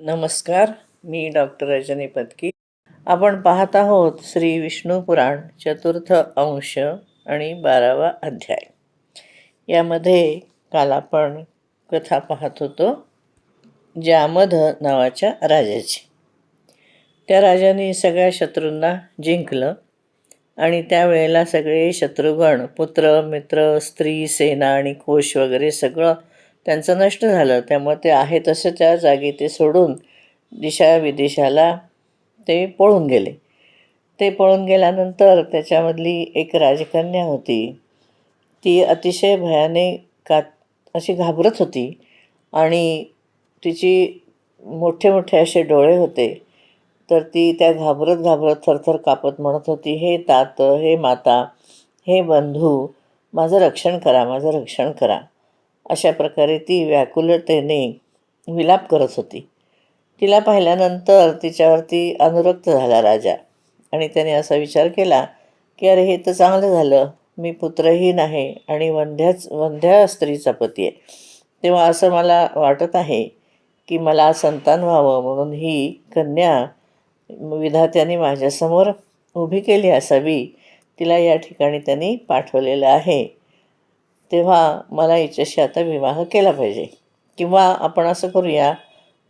नमस्कार मी डॉक्टर रजनी पत्की आपण पाहत आहोत श्री विष्णू पुराण चतुर्थ अंश आणि बारावा अध्याय. यामध्ये काल आपण कथा पाहत होतो जामध नावाच्या राजाची. त्या राजाने सगळ्या शत्रूंना जिंकलं आणि त्यावेळेला सगळे शत्रुगण पुत्र मित्र स्त्री सेना आणि कोश वगैरे सगळं त्यांचं नष्ट झालं. त्यामुळे ते आहे तसं त्या जागी ते सोडून दिशा विदेशाला ते पळून गेले. ते पळून गेल्यानंतर त्याच्यामधली एक राजकन्या होती. ती अतिशय भयाने का अशी घाबरत होती आणि तिची मोठे मोठे असे डोळे होते. तर ती त्या घाबरत घाबरत थरथर कापत म्हणत होती हे तात हे माता हे बंधू माझं रक्षण करा माझं रक्षण करा. अशा प्रकारे ती व्याकुलतेने विलाप करत होती. तिला पाहिल्यानंतर तिच्यावरती अनुरक्त झाला राजा आणि त्याने असा विचार केला की अरे हे तर चांगलं झालं. मी पुत्रहीन आहे आणि वंध्याच वंध्या स्त्रीचा पती आहे. तेव्हा असं मला वाटत आहे की मला संतान व्हावं म्हणून ही कन्या विधात्याने माझ्यासमोर उभी केली असावी. तिला या ठिकाणी त्यांनी पाठवलेलं आहे. तेव्हा मला हिच्याशी आता विवाह केला पाहिजे. किंवा आपण असं करूया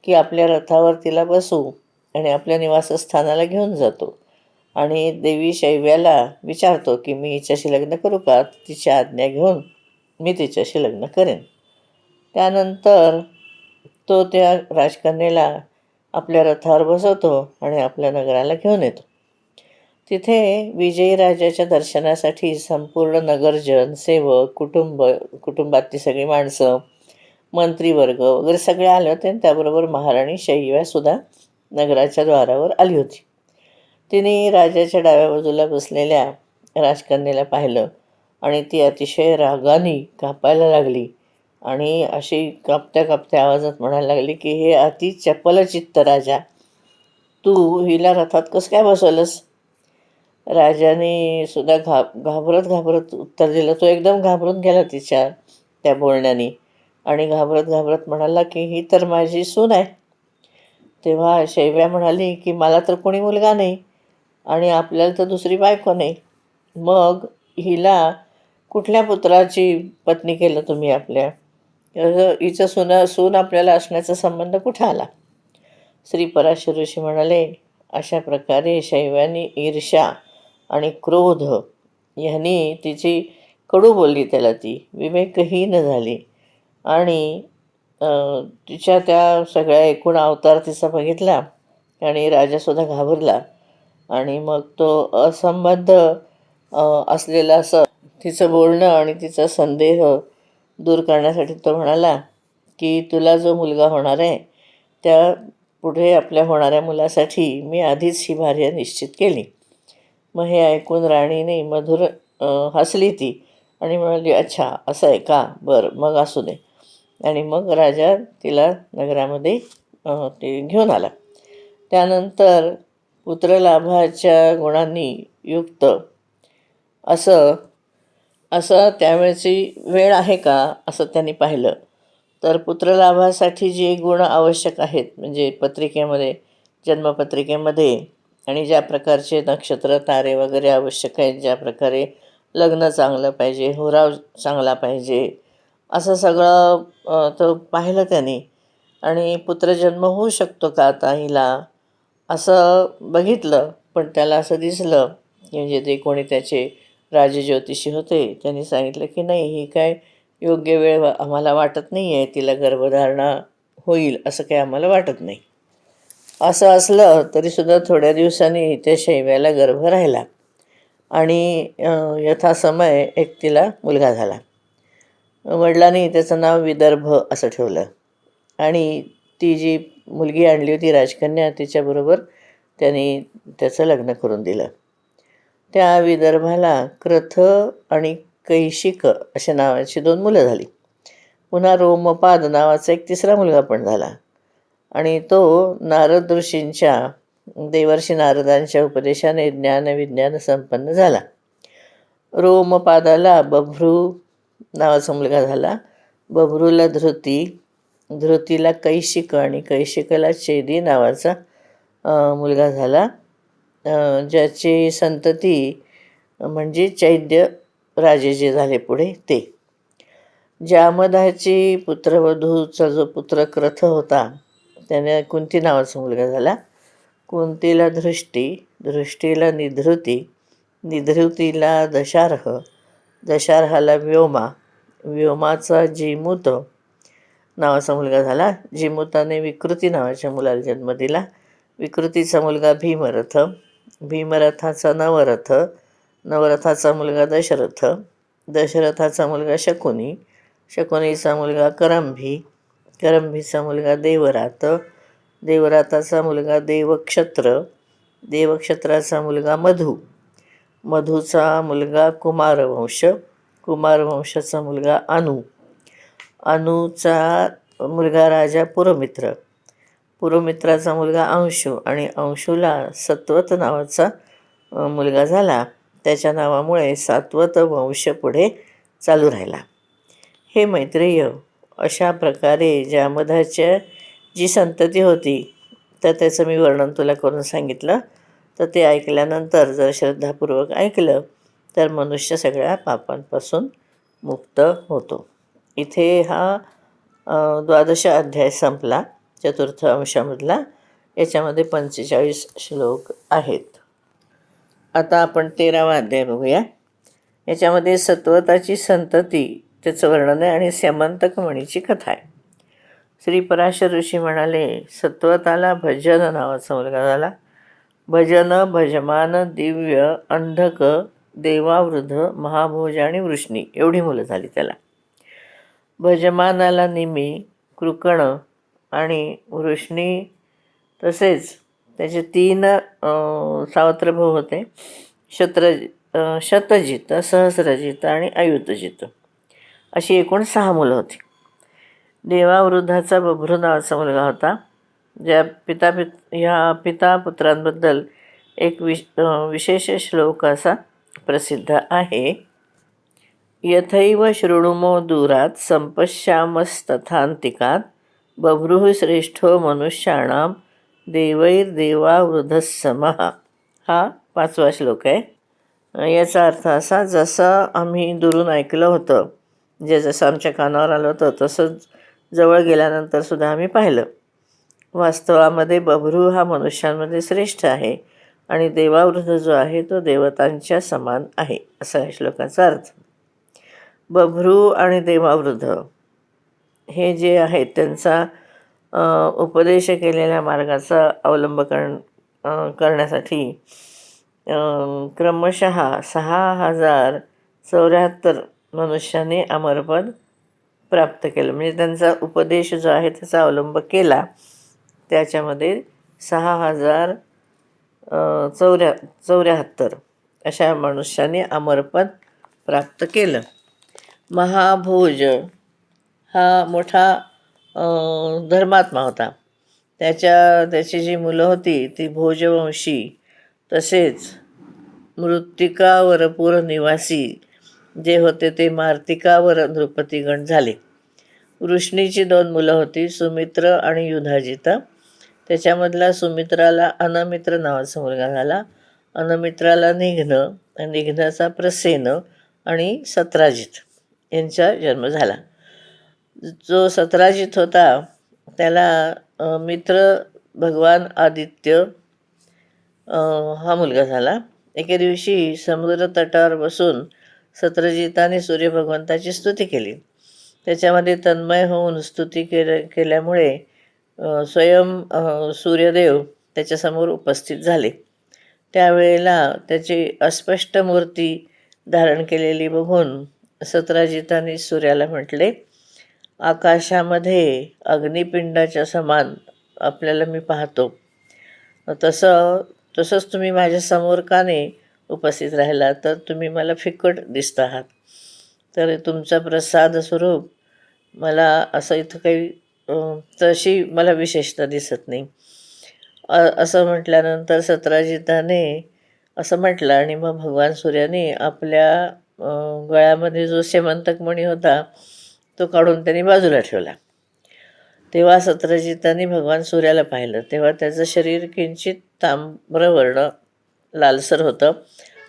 की आपल्या रथावर तिला बसू आणि आपल्या निवासस्थानाला घेऊन जातो. आणि देवी शैव्याला विचारतो की मी हिच्याशी लग्न करू का? तिची आज्ञा घेऊन मी तिच्याशी लग्न करेन. त्यानंतर तो त्या राजकन्येला आपल्या रथावर बसवतो आणि आपल्या नगराला घेऊन येतो. तिथे विजयीराजाच्या दर्शनासाठी संपूर्ण नगरजन सेवक कुटुंब कुटुंबातली सगळी माणसं मंत्रीवर्ग वगैरे सगळे आले होते. आणि त्याबरोबर महाराणी शैव्यासुद्धा नगराच्या द्वारावर आली होती. तिने राजाच्या डाव्या बाजूला बसलेल्या राजकन्येला पाहिलं आणि ती अतिशय रागाने कापायला लागली आणि अशी कापत्या कापत्या आवाजात म्हणायला लागली की हे अति चपलचित्त राजा तू हिला रथात कसं काय बसवलंस? राजाने सुद्धा घा घाबरत घाबरत उत्तर दिलं. तो एकदम घाबरून गेला तिच्या त्या बोलण्याने. आणि घाबरत घाबरत म्हणाला की ही तर माझी सून आहे. तेव्हा शैव्या म्हणाली की मला तर कोणी मुलगा नाही आणि आपल्याला तर दुसरी बायको नाही. मग हिला कुठल्या पुत्राची पत्नी केलं तुम्ही आपल्या? हिचं सुना सून आपल्याला असण्याचा संबंध कुठं आला? श्री पराशर ऋषी म्हणाले अशा प्रकारे शैव्यानी ईर्ष्या आणि क्रोध ह्यांनी तिची कडू बोलली त्याला ती. विवेकहीन झाली. आणि तिच्या त्या सगळ्या एकूण अवतार तिचा बघितला आणि राजासुद्धा घाबरला. आणि मग तो असंबद्ध असलेला असं तिचं बोलणं आणि तिचा संदेह दूर करण्यासाठी तो म्हणाला की तुला जो मुलगा होणार आहे त्या पुढे आपल्या होणाऱ्या मुलासाठी मी आधीच ही भार्या निश्चित केली. मग हे ऐकून राणीने मधुर हसली ती आणि म्हणाली अच्छा असं आहे का? बरं मग असू दे. आणि मग राजा तिला नगरामध्ये ते घेऊन आला. त्यानंतर पुत्रलाभाच्या गुणांनी युक्त असं असं त्यावेळेची वेळ आहे का? असं त्यांनी पाहिलं. तर पुत्रलाभासाठी जे गुण आवश्यक आहेत म्हणजे पत्रिकेमध्ये जन्मपत्रिकेमध्ये आणि ज्या प्रकारचे नक्षत्र तारे वगैरे आवश्यक आहेत ज्या प्रकारे लग्न चांगलं पाहिजे होराव चांगला पाहिजे असं सगळं तो पाहिलं त्याने. आणि पुत्रजन्म होऊ शकतो का आता हिला? असं बघितलं पण त्याला असं दिसलं. की म्हणजे ते कोणी त्याचे राजज्योतिषी होते त्यांनी सांगितलं की नाही ही काय योग्य वेळ आम्हाला वाटत नाही आहे तिला गर्भधारणा होईल असं काही आम्हाला वाटत नाही. असं असलं तरीसुद्धा थोड्या दिवसांनी त्या शैव्याला गर्भ राहिला. आणि यथासमय एक तिला मुलगा झाला. वडिलांनी त्याचं नाव विदर्भ असं ठेवलं. आणि ती जी मुलगी आणली होती राजकन्या तिच्याबरोबर त्यांनी त्याचं लग्न करून दिलं. त्या विदर्भाला क्रथ आणि कैशिक अशा नावाची दोन मुलं झाली. पुन्हा रोमपाद नावाचा एक तिसरा मुलगा पण झाला. आणि तो नारद ऋषींच्या देवर्षी नारदांच्या उपदेशाने ज्ञानविज्ञान संपन्न झाला. रोमपादाला बभ्रू नावाचा मुलगा झाला. बभ्रूला धृती धृतीला कैशिक आणि कैशिकाला चेदी नावाचा मुलगा झाला. ज्याची संतती म्हणजे चैद्य राजे जे झाले पुढे ते. जामदाची पुत्रवधूचा जो पुत्र क्रथ होता त्याने कुंती नावाचा मुलगा झाला. कुंतीला दृष्टी दृष्टीला निधृती निधृतीला दशार्ह दशार्हाला व्योमा व्योमाचा जिमूत नावाचा मुलगा झाला. जिमूताने विकृती नावाच्या मुलाला जन्म दिला. विकृतीचा मुलगा भीमरथ भीमरथाचा नवरथ नवरथाचा मुलगा दशरथ दशरथाचा मुलगा शकुनी शकुनीचा मुलगा करंभी करंभीचा मुलगा देवरात देवराताचा मुलगा देवक्षत्र देवक्षत्राचा मुलगा मधू. मधूचा मुलगा कुमारवंश कुमारवंशाचा मुलगा अनु. अनुचा मुलगा राजा पुरमित्र. पुरमित्राचा मुलगा अंशू आणि अंशूला सत्वत नावाचा मुलगा झाला. त्याच्या नावामुळे सातवत वंश पुढे चालू राहिला. हे मैत्रेय अशा प्रकारे जामधाच्या जी संतती होती तर त्याचं मी वर्णन तुला करून सांगितलं. तर ते ऐकल्यानंतर जर श्रद्धापूर्वक ऐकलं तर मनुष्य सगळ्या पापांपासून मुक्त होतो. इथे हा द्वादश अध्याय संपला चतुर्थ अंशामधला. याच्यामध्ये पंचेचाळीस श्लोक आहेत. आता आपण तेरावा अध्याय बघूया. याच्यामध्ये सत्वताची संतती त्याचं वर्णन आहे आणि स्यमंतक म्हणीची कथा आहे. श्री पराशर ऋषी म्हणाले सत्वताला भजन नावाचा मुलगा झाला. भजन भजमान दिव्य अंधक देवावृध महाभोज आणि वृष्णी एवढी मुलं झाली त्याला. भजमानाला निमी कृकण आणि वृष्णी तसेच त्याचे तीन अ, सावत्रभाऊ होते. शत्र शतजित सहस्रजित आणि अयुतजित. अशी एकूण सहा मुलं होती. देवावृद्धाचा बभ्रू नावाचा मुलगा होता ज्या पिता पित ह्या पिता पुत्रांबद्दल एक विश विशेष श्लोक असा प्रसिद्ध आहे. यथैव शृणुमो दूरात संपश्यामस्तथांतिकात बभ्रुः श्रेष्ठो मनुष्याणां देवैर्देवावृधः समः हा पाचवा श्लोक आहे. याचा अर्थ असा जसं आम्ही दुरून ऐकलं होतं जे जसं आमच्या कानावर आलं होतं तसंच जवळ गेल्यानंतर सुद्धा आम्ही पाहिलं. वास्तवामध्ये बभरू हा मनुष्यांमध्ये श्रेष्ठ आहे आणि देवावृद्ध जो आहे तो देवतांच्या समान आहे असा या श्लोकाचा अर्थ. बभ्रू आणि देवावृद्ध हे जे आहेत त्यांचा उपदेश केलेल्या मार्गाचा अवलंब करण करण्यासाठी क्रमशः सहा हजार चौऱ्याहत्तर मनुष्याने अमरपद प्राप्त केलं. म्हणजे त्यांचा उपदेश जो आहे त्याचा अवलंब केला. त्याच्यामध्ये सहा हजार चौऱ्या चौऱ्याहत्तर अशा मनुष्याने अमरपद प्राप्त केलं. महाभोज हा मोठा धर्मात्मा होता. त्याच्या त्याची जी मुलं होती ती भोजवंशी तसेच मृत्तिकावरपूर निवासी जे होते ते मार्तिकावर नृपतीगण झाले. वृष्णीची दोन मुलं होती सुमित्र आणि युधाजित. त्याच्यामधला सुमित्राला अनमित्र नावाचा मुलगा झाला. अनमित्राला निघ्न निघ्नाचा प्रसेन आणि सत्राजित यांचा जन्म झाला. जो सत्राजित होता त्याला मित्र भगवान आदित्य हा मुलगा झाला. एके दिवशी समुद्र तटावर बसून सत्रजिताने सूर्यभगवंताची स्तुती केली. त्याच्यामध्ये तन्मय होऊन स्तुती केल्या केल्यामुळे स्वयं सूर्यदेव त्याच्यासमोर उपस्थित झाले. त्यावेळेला त्याची अस्पष्ट मूर्ती धारण केलेली बघून सत्राजिताने सूर्याला म्हटले आकाशामध्ये अग्निपिंडाच्या समान आपल्याला मी पाहतो. तसं तसंच तुम्ही माझ्यासमोर का नाही उपस्थित राहिला तर तुम्ही मला फिकट दिसत आहात. तर तुमचा प्रसाद स्वरूप मला असं इथं काही तशी मला विशेषता दिसत नाही. असं म्हटल्यानंतर सतराजिताने असं म्हटलं आणि मग भगवान सूर्याने आपल्या गळ्यामध्ये जो शेमंतक मणी होता तो काढून त्यांनी बाजूला ठेवला. तेव्हा सत्रजितांनी भगवान सूर्याला पाहिलं. तेव्हा त्याचं शरीर किंचित तांब्रवर्ण लालसर होतं.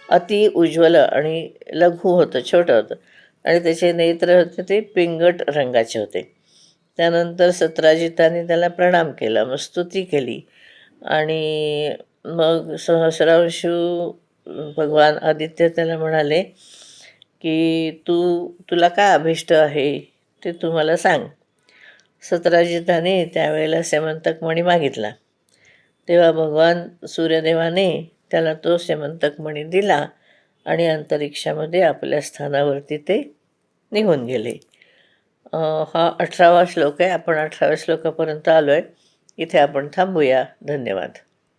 अति उज्ज्वल आणि लघु होतं छोटं होतं. आणि त्याचे नेत्र होते ते पिंगट रंगाचे होते. त्यानंतर सत्राजिताने त्याला प्रणाम केला मग स्तुती केली. आणि मग सहस्रांशू भगवान आदित्य त्याला म्हणाले की तू तुला काय अभिष्ट आहे ते तू मला सांग. सत्राजिताने त्यावेळेला सेमंतक मणी मागितला. तेव्हा भगवान सूर्यदेवाने त्याला तो सेमंतक मणी दिला आणि अंतरिक्षामध्ये आपल्या स्थानावरती ते निघून गेले. हा अठरावा श्लोक आहे. आपण अठराव्या श्लोकापर्यंत आलो आहे इथे आपण थांबूया. धन्यवाद.